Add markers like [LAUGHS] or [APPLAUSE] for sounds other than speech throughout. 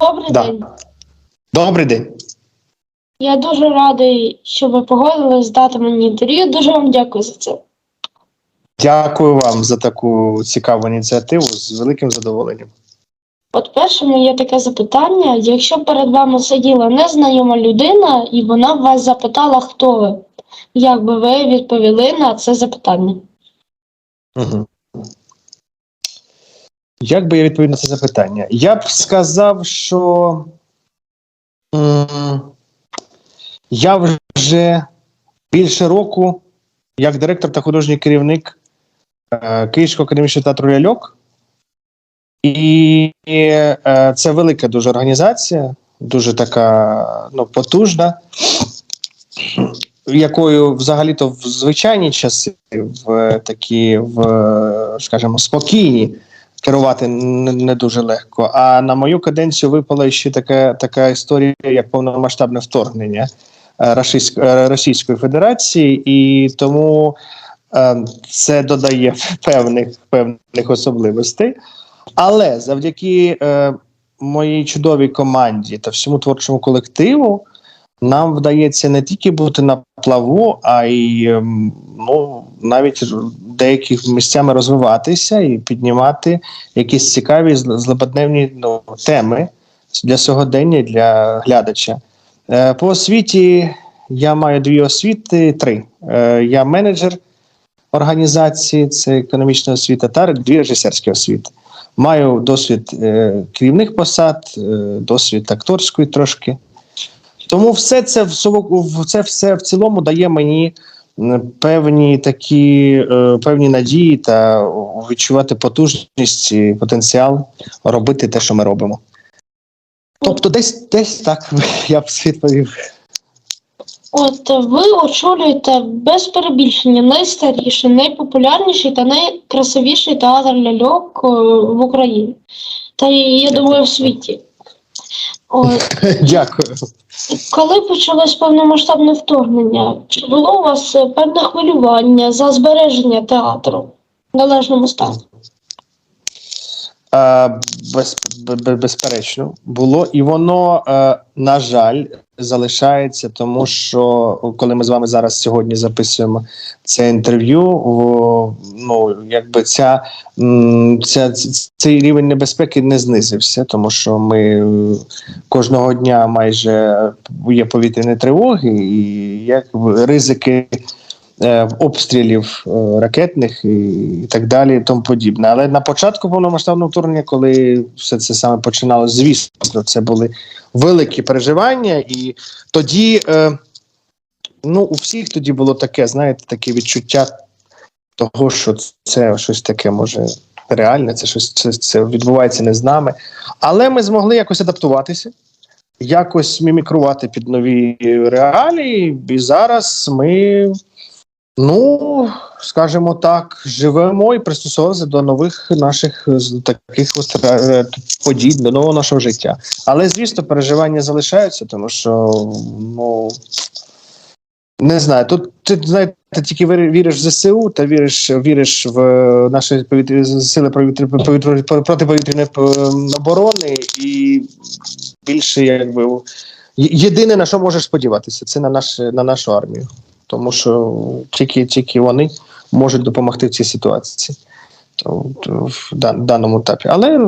Добрий Да. день. Добрий день. Я дуже радий, що ви погодились дати мені інтерв'ю. Дуже вам дякую за це. Дякую вам за таку цікаву ініціативу з великим задоволенням. От перше моє таке запитання: якщо перед вами сиділа незнайома людина, і вона вас запитала, хто ви, як би ви відповіли на це запитання? Угу. Як би я відповів на це запитання? Я б сказав, що я вже більше року, як директор та художній керівник е, Київського академічного театру Ляльок. І е, це велика дуже організація, дуже така ну, потужна, якою взагалі-то в звичайні часи, в е, такі, в, е, скажімо, спокійні керувати не, дуже легко. А на мою каденцію випала ще така, така історія, як повномасштабне вторгнення Російської Федерації, і тому е, це додає [LAUGHS] певних, певних особливостей. Але завдяки е, моїй чудовій команді та всьому творчому колективу нам вдається не тільки бути на плаву, а й ем, ну, навіть деяких місцями розвиватися і піднімати якісь цікаві злободневні ну, теми для сьогодення, для глядача. Е, по освіті я маю дві освіти, три. Е, я менеджер організації, це економічна освіта, та дві режисерські освіти. Маю досвід е, керівних посад, е, досвід акторської трошки. Тому все це в це все в цілому дає мені певні такі е, певні надії та відчувати потужність і потенціал робити те, що ми робимо. Тобто, десь десь так [LAUGHS] я б відповів. От ви очолюєте без перебільшення найстаріший, найпопулярніший та найкрасивіший театр ляльок е, в Україні. Та я думаю, в світі. От, [LAUGHS] Дякую. коли почалось повномасштабне вторгнення, чи було у вас е, певне хвилювання за збереження театру в належному стані? Е, без, бе- бе- безперечно, було, і воно, е, на жаль, залишається, тому що коли ми з вами зараз сьогодні записуємо це інтерв'ю, ну якби ця, ця цей рівень небезпеки не знизився, тому що ми кожного дня майже є повітряні тривоги, і якби ризики обстрілів е, ракетних і, і так далі, і тому подібне. Але на початку повномасштабного вторгнення, коли все це саме починалося, звісно, це були великі переживання, і тоді е, ну, у всіх тоді було таке, знаєте, таке відчуття того, що це щось таке може. Реальне, це щось це, це відбувається не з нами. Але ми змогли якось адаптуватися, якось мімікрувати під нові реалії. І зараз ми Ну, скажімо так, живемо і пристосовуємося до нових наших таких е, подій, до нового нашого життя. Але, звісно, переживання залишаються, тому що ну не знаю, тут ти знаєте, тільки віриш в ЗСУ та віриш, віриш в е, наші повітря, сили повітря, повітря, протиповітряної е, оборони, і більше якби єдине на що можеш сподіватися, це на наш на нашу армію тому що тільки тільки вони можуть допомогти в цій ситуації. В даному етапі. Але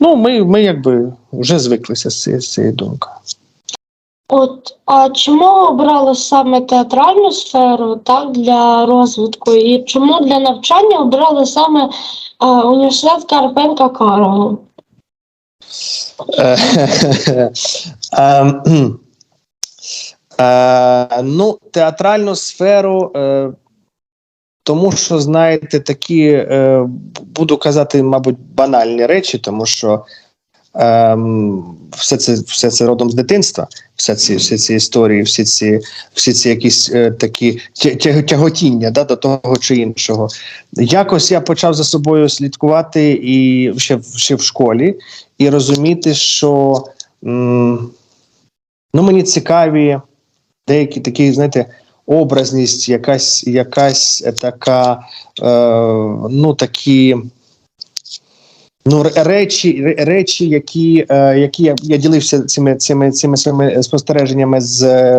ну, ми, ми якби вже звиклися з з цією думкою. От, а чому обрали саме театральну сферу так, для розвитку? І чому для навчання обрали саме а, університет Карпенка Карого? [LAUGHS] Е. Е, Ну, театральну сферу, е, тому що, знаєте, такі, е, буду казати, мабуть, банальні речі, тому що ем, все це, все це родом з дитинства, все ці, всі ці історії, всі ці, всі ці якісь е, такі тя- тя- тяготіння да, до того чи іншого. Якось я почав за собою слідкувати і ще, ще в школі. і розуміти, що м, ну, мені цікаві деякі такі, знаєте, образність, якась, якась е, така, е, ну такі. Ну, речі, речі, які, е, які я, я ділився цими, цими, цими своїми спостереженнями з,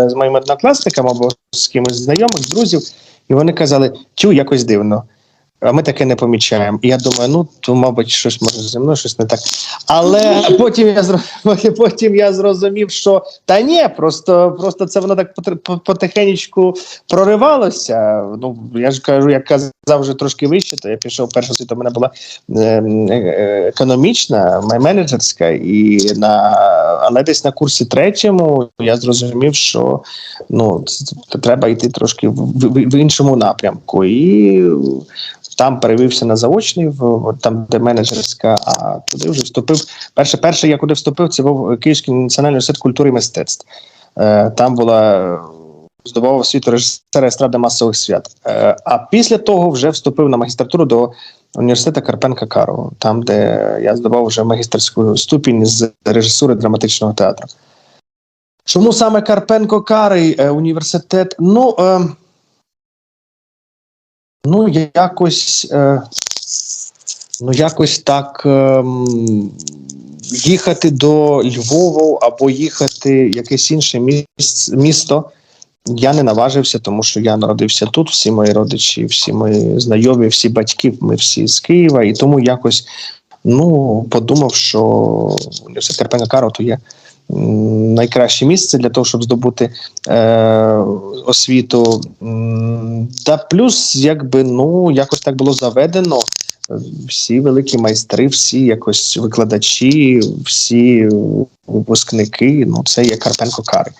з моїми однокласниками або з кимось знайомих, з друзів, і вони казали: тю, якось дивно. А ми таке не помічаємо. І я думаю, ну то, мабуть, щось може зі мною щось не так. Але потім я [LAUGHS] потім я зрозумів, що та ні, просто, просто це воно так потихенечку проривалося. Ну я ж кажу, як казав вже трошки вище, то я пішов перша освіта, у мене була е, е, економічна, менеджерська, і на але десь на курсі третьому я зрозумів, що ну треба йти трошки в, в, в іншому напрямку. І там перевівся на заочний, в там, де менеджерська, а туди вже вступив. Перше, перше, я куди вступив, це був Київський національний університет культури і мистецтв. Е, там була е, здобував освіту режисера естради масових свят. Е, а після того вже вступив на магістратуру до університету Карпенка Карого, там, де я здобував вже магістерську ступінь з режисури драматичного театру. Чому саме Карпенко Карий університет? Ну, ну якось, е, ну, якось так ем, їхати до Львова або їхати в якесь інше міс- місто. Я не наважився, тому що я народився тут. Всі мої родичі, всі мої знайомі, всі батьки, ми всі з Києва, і тому якось ну подумав, що університет Карпенка Каро то є найкраще місце для того, щоб здобути е, освіту. Та плюс, якби ну якось так було заведено. Всі великі майстри, всі якось викладачі, всі випускники. Ну, це є Карпенко Кари.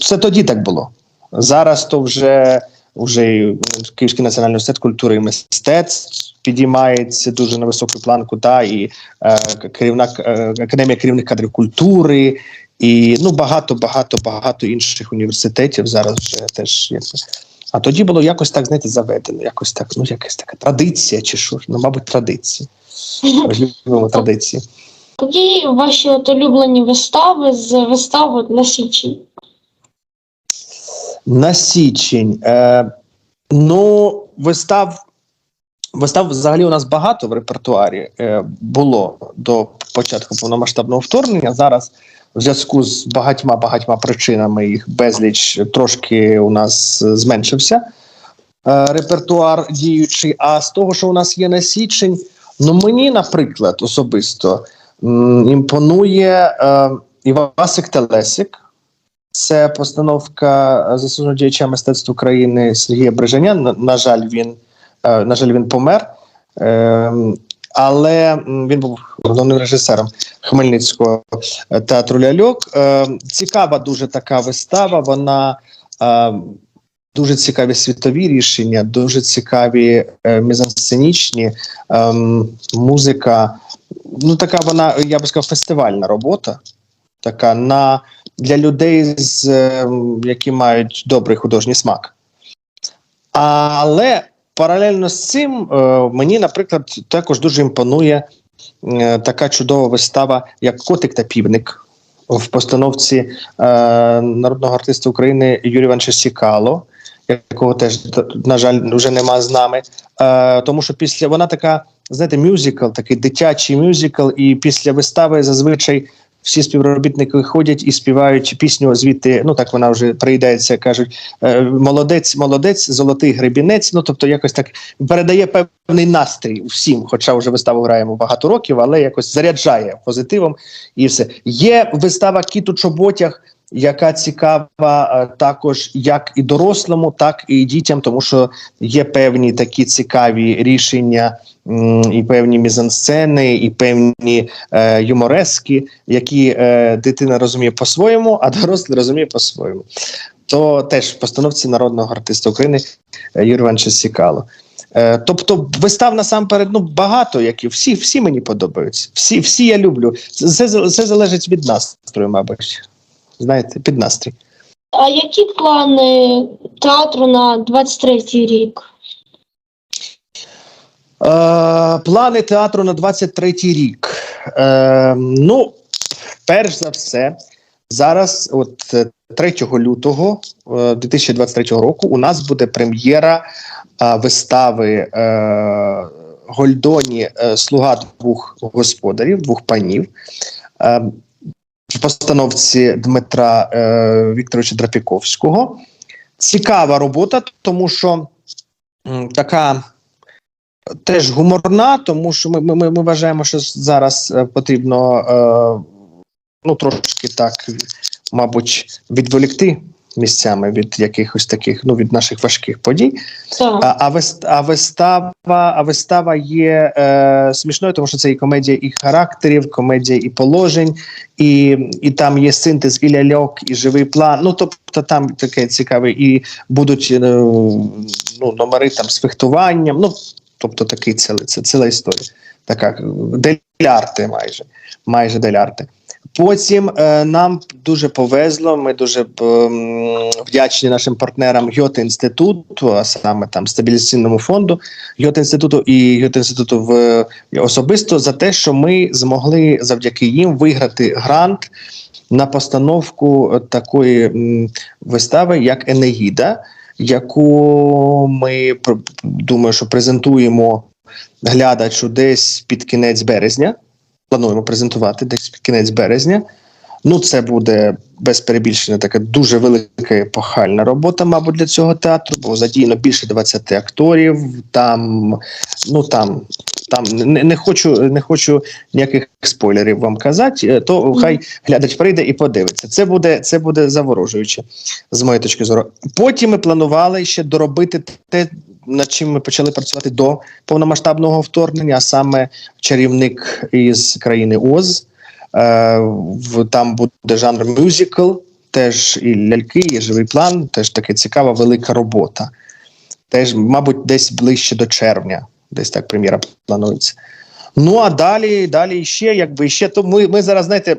Це тоді так було. Зараз то вже, вже Київський національний університет культури і мистецтв підіймається дуже на високу планку, та і е, керівна е, академія керівних кадрів культури, і ну багато, багато, багато інших університетів зараз вже теж якби. А тоді було якось так, знаєте, заведено, якось так, ну якась така традиція, чи що ну, мабуть, традиція. Ми любимо традиції. Які ваші от улюблені вистави з вистави на січень? На січень. Е, ну, вистав. Вистав взагалі у нас багато в репертуарі е, було до початку повномасштабного вторгнення. Зараз в зв'язку з багатьма багатьма причинами їх безліч трошки у нас зменшився е, репертуар діючий. А з того, що у нас є на січень, ну мені, наприклад, особисто імпонує е, Івасик Телесик. Це постановка заслуженого діяча мистецтва України Сергія Брижаня. На, жаль, він на жаль, він помер. Е, але він був головним режисером Хмельницького е, театру Ляльок. Е, цікава дуже така вистава. Вона е, дуже цікаві світові рішення, дуже цікаві е, мізансценічні е, музика. Ну, така вона, я би сказав, фестивальна робота. Така на для людей, з, е, які мають добрий художній смак. Але паралельно з цим е, мені, наприклад, також дуже імпонує е, така чудова вистава, як Котик та півник в постановці е, народного артиста України Юрія Івановича Сікало, якого теж, на жаль, вже нема з нами. Тому що після вона така, знаєте, мюзикл, такий дитячий мюзикл, і після вистави зазвичай всі співробітники виходять і співають пісню звідти. Ну так вона вже приїдається, кажуть: е, молодець, молодець, золотий гребінець. Ну тобто, якось так передає певний настрій всім, хоча вже виставу граємо багато років, але якось заряджає позитивом і все. Є вистава Кіт у чоботях. Яка цікава е, також як і дорослому, так і дітям, тому що є певні такі цікаві рішення, і певні мізансцени, і певні е, юморески, які е, дитина розуміє по-своєму, а дорослий розуміє по-своєму. То теж в постановці народного артиста України е, Юрія Івановича Сікало. Е, тобто вистав насамперед ну, багато, які всі, всі мені подобаються. Всі, всі я люблю. Це, це залежить від настрою, мабуть. Знаєте, під настрій. А які плани театру на 23-й рік? Е, плани театру на 23-й рік. Е, ну, перш за все, зараз, от е, 3 лютого е, 2023 року, у нас буде прем'єра е, вистави е, Гольдоні е, Слуга двох господарів, двох панів. В постановці Дмитра е, Вікторовича Драпіковського. Цікава робота, тому що м, така теж гуморна, тому що ми, ми, ми вважаємо, що зараз е, потрібно е, ну, трошки так, мабуть, відволікти місцями від якихось таких, ну, від наших важких подій. Так. А, а, вис- а, вистава, а вистава є е, смішною, тому що це і комедія і характерів, комедія і положень, і, і там є синтез і ляльок, і живий план. Ну тобто там таке цікаве, і будуть е, ну, номери там з фехтуванням. Ну тобто такий цілий, це ціла історія. Така делярти майже, майже делярти. Потім е, нам дуже повезло. Ми дуже м, вдячні нашим партнерам Гьоте інституту, а саме там стабілізаційному фонду Гьоте інституту і Гьоте інституту в особисто за те, що ми змогли завдяки їм виграти грант на постановку такої вистави, як Енеїда, яку ми думаю, що презентуємо глядачу десь під кінець березня плануємо презентувати десь під кінець березня. Ну, це буде без перебільшення така дуже велика епохальна робота, мабуть, для цього театру, бо задіяно більше 20 акторів. Там, ну там, там не, не хочу, не хочу ніяких спойлерів вам казати. е, То хай глядач прийде і подивиться. Це буде, це буде заворожуюче, з моєї точки зору. Потім ми планували ще доробити те, над чим ми почали працювати до повномасштабного вторгнення, а саме чарівник із країни Оз. Е, там буде жанр мюзикл, теж і ляльки, і живий план, теж така цікава велика робота. Теж, мабуть, десь ближче до червня, десь так прем'єра планується. Ну а далі, далі ще, якби ще, то ми, ми зараз, знаєте,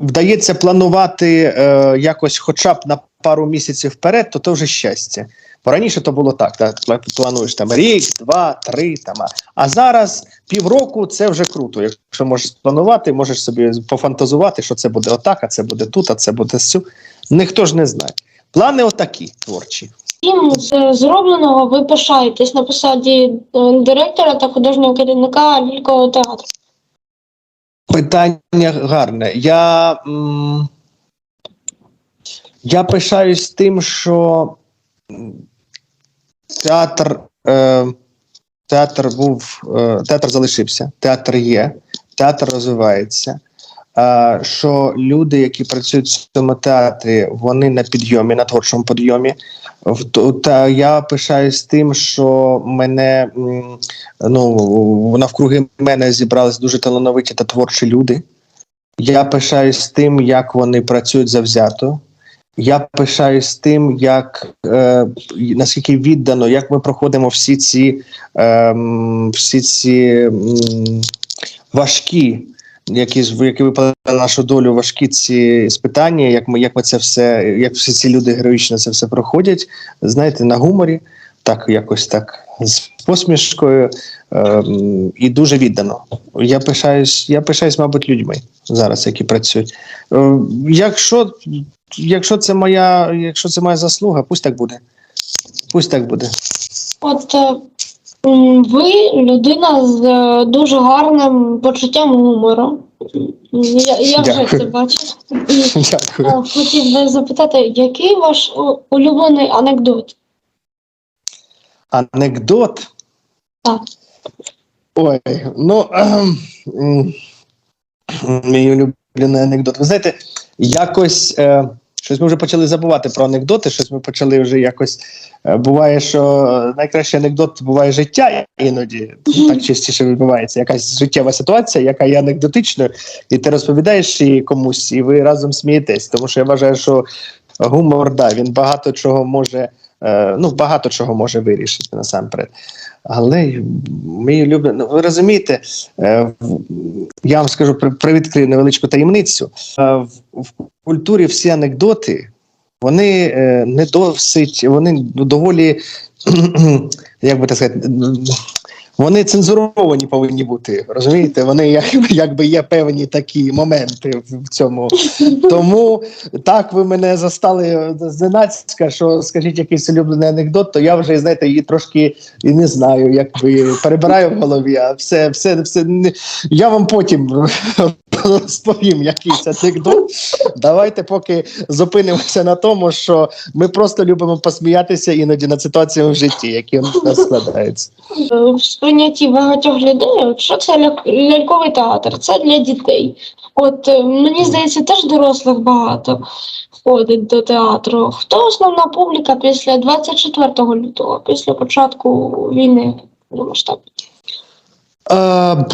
вдається планувати е, якось хоча б на пару місяців вперед, то то вже щастя. Бо раніше то було так: так плануєш там рік, два, три там. а- А зараз півроку це вже круто. Якщо можеш спланувати, можеш собі пофантазувати, що це буде отак, а це буде тут, а це буде сю. Ніхто ж не знає. Плани отакі творчі. Чим з зробленого ви пишаєтесь на посаді е, директора та художнього керівника лялькового театру? Питання гарне. Я, м, я пишаюсь тим, що театр, е, театр був, е, театр залишився, театр є, театр розвивається. Е, що люди, які працюють в цьому театрі, вони на підйомі, на творчому підйомі. Та я пишаюсь тим, що мене ну навкруги мене зібрались дуже талановиті та творчі люди. Я пишаюсь тим, як вони працюють завзято. Я пишаюсь тим, як е, наскільки віддано, як ми проходимо всі ці, е, всі ці важкі, які які випали на нашу долю, важкі ці спитання, як ми, як ми це все, як всі ці люди героїчно це все проходять, знаєте, на гуморі, так якось так посмішкою ем, і дуже віддано. Я пишаюсь, я пишаюсь, мабуть, людьми зараз, які працюють. Е, якщо, якщо це моя, якщо це моя заслуга, пусть так буде. Пусть так буде. От е, ви людина з е, дуже гарним почуттям гумору. Я, я вже Дякую. це бачу. [LAUGHS] Дякую. е, хотів би запитати, який ваш улюблений анекдот? Анекдот. Так. Ой, ну ем, мій улюблений анекдот. Ви знаєте, якось е, щось ми вже почали забувати про анекдоти, щось ми почали вже якось. Е, буває, що найкращий анекдот буває життя іноді. Так частіше відбувається. Якась життєва ситуація, яка є анекдотичною, і ти розповідаєш її комусь, і ви разом смієтесь. Тому що я вважаю, що гумор, да, він багато чого може. е, Ну, багато чого може вирішити насамперед. Але мій улюблений, ну, ви розумієте, е, я вам скажу при- привідкрию невеличку таємницю. Е, В, в культурі всі анекдоти, вони е, не досить, вони доволі, [CLEARS THROAT] як би так сказати, вони цензуровані повинні бути. Розумієте? Вони як, [LAUGHS] якби є певні такі моменти в, цьому. [LAUGHS] Тому так ви мене застали зненацька, що скажіть якийсь улюблений анекдот, то я вже знаєте, її трошки і не знаю, якби перебираю в голові. А все, все, все я вам потім [LAUGHS] розповім якийсь анекдот. Давайте поки зупинимося на тому, що ми просто любимо посміятися іноді над ситуаціями в житті, які у нас складаються. В сприйнятті багатьох людей, що це ляльковий театр? Це для дітей. От е, мені здається, теж дорослих багато входить до театру. Хто основна публіка після 24 лютого, після початку війни повномасштабної? Е, е,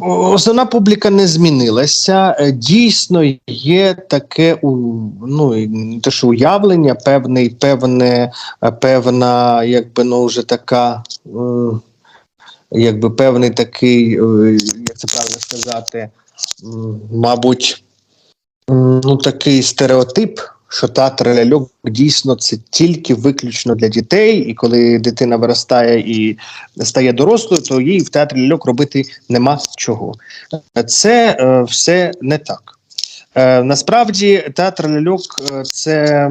Основна публіка не змінилася. Е, Дійсно, є таке ну те, що уявлення, певне, е, певна, якби ну вже така, якби певний такий, як це правильно сказати, мабуть, ну такий стереотип. Що театр ляльок дійсно це тільки виключно для дітей, і коли дитина виростає і стає дорослою, то їй в театрі ляльок робити нема чого. Це е, все не так. Е, насправді театр ляльок е, це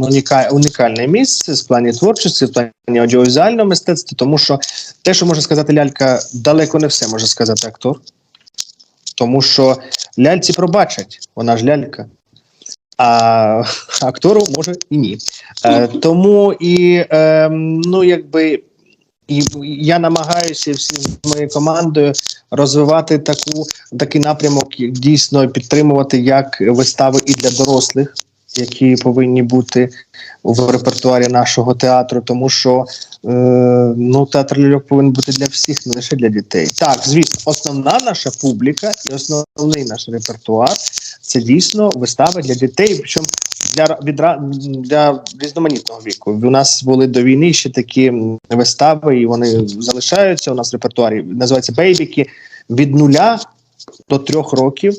уніка- унікальне місце з плані творчості, в плані аудіовізуального мистецтва, тому що те, що може сказати лялька, далеко не все може сказати актор. Тому що ляльці пробачать, вона ж лялька. А актору може і ні. Е, тому і е, ну, якби і я намагаюся всі з моєю командою розвивати таку такий напрямок, дійсно підтримувати як вистави і для дорослих, які повинні бути в репертуарі нашого театру, тому що е, ну театр ляльок повинен бути для всіх, не лише для дітей. Так, звісно, основна наша публіка і основний наш репертуар це дійсно вистави для дітей, причому для відра для різноманітного віку. У нас були до війни ще такі вистави, і вони залишаються у нас в репертуарі. Називаються бейбіки від нуля до трьох років.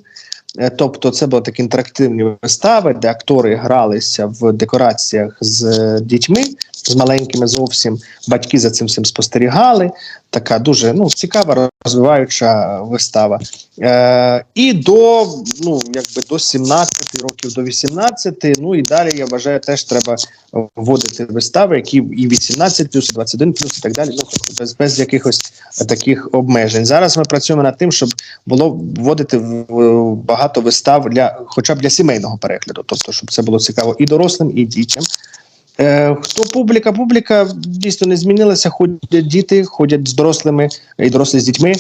Е, Тобто, це були такі інтерактивні вистави, де актори гралися в декораціях з е, дітьми, з маленькими зовсім. Батьки за цим всім спостерігали. Така дуже ну, цікава, розвиваюча вистава. Е, і до ну якби до 17 років, до 18, ну і далі я вважаю, теж треба вводити вистави, які і 18 плюс, і 21 плюс, і так далі. Ну без, без якихось таких обмежень. Зараз ми працюємо над тим, щоб було вводити в багато вистав для, хоча б для сімейного перегляду, тобто, щоб це було цікаво і дорослим, і дітям. Е, хто публіка? Публіка дійсно не змінилася. Ходять діти, ходять з дорослими і дорослі з дітьми.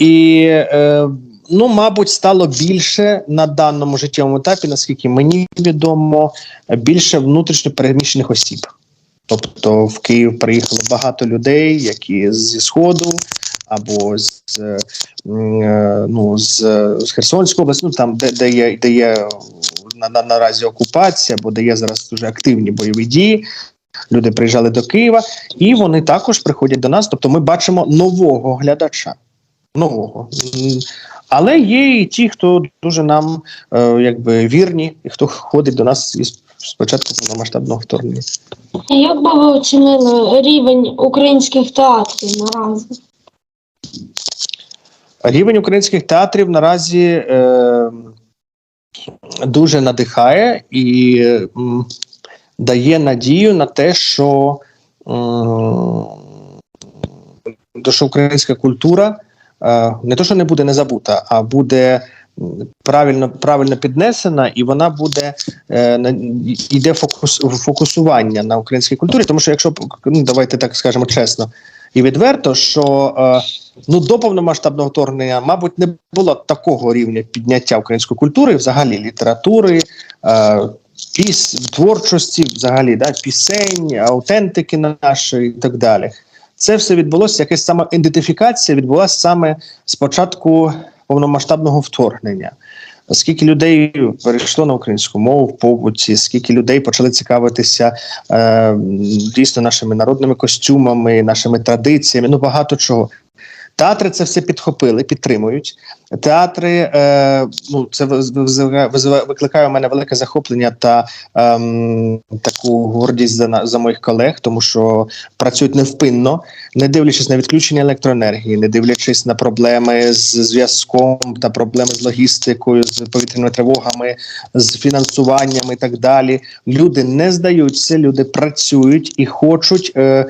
І, е, ну, мабуть, стало більше на даному життєвому етапі, наскільки мені відомо, більше внутрішньо переміщених осіб. Тобто в Київ приїхало багато людей, які зі Сходу або з, е, ну, з, з Херсонської області, ну там, де, де є, де є на, на, наразі окупація, або де є зараз дуже активні бойові дії. Люди приїжджали до Києва, і вони також приходять до нас. Тобто, ми бачимо нового глядача. Нового. Але є і ті, хто дуже нам е, якби вірні, і хто ходить до нас із спочатку повномасштабного вторгнення. Як би ви оцінили рівень українських театрів наразі? Рівень українських театрів наразі е, дуже надихає і дає надію на те, що, що українська культура е, не то, що не буде не забута, а буде правильно, правильно піднесена, і вона буде е, йде фокус, фокусування на українській культурі. Тому що, якщо ну, давайте так скажемо чесно і відверто, що е, ну до повномасштабного вторгнення, мабуть, не було такого рівня підняття української культури, взагалі літератури, е, піс, творчості, взагалі, да, пісень, аутентики нашої і так далі. Це все відбулося, якась саме ідентифікація відбулася саме з початку повномасштабного вторгнення. Скільки людей перейшло на українську мову в побуті, скільки людей почали цікавитися е, дійсно нашими народними костюмами, нашими традиціями, ну багато чого. Театри це все підхопили, підтримують. Театри, е, ну це викликає у мене велике захоплення та ем, таку гордість за, за моїх колег, тому що працюють невпинно, не дивлячись на відключення електроенергії, не дивлячись на проблеми з зв'язком та проблеми з логістикою, з повітряними тривогами, з фінансуванням і так далі. Люди не здаються, люди працюють і хочуть. Е, е,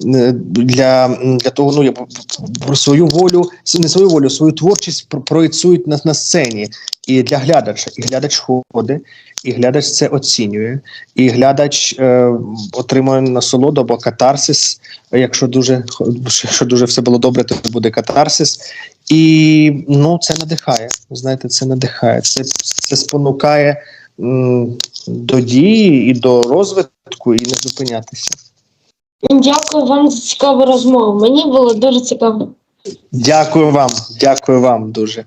для, для того, ну я про свою волю, не свою волю, свою творчість про- проєцюють на, на сцені і для глядача. І глядач ходить, і глядач це оцінює, і глядач е, отримує насолоду або катарсис. Якщо дуже якщо дуже все було добре, то буде катарсис. І ну це надихає. Знаєте, це надихає. Це, це спонукає м, до дії і до розвитку, і не зупинятися. Дякую вам за цікаву розмову. Мені було дуже цікаво. Дякую вам, дякую вам дуже.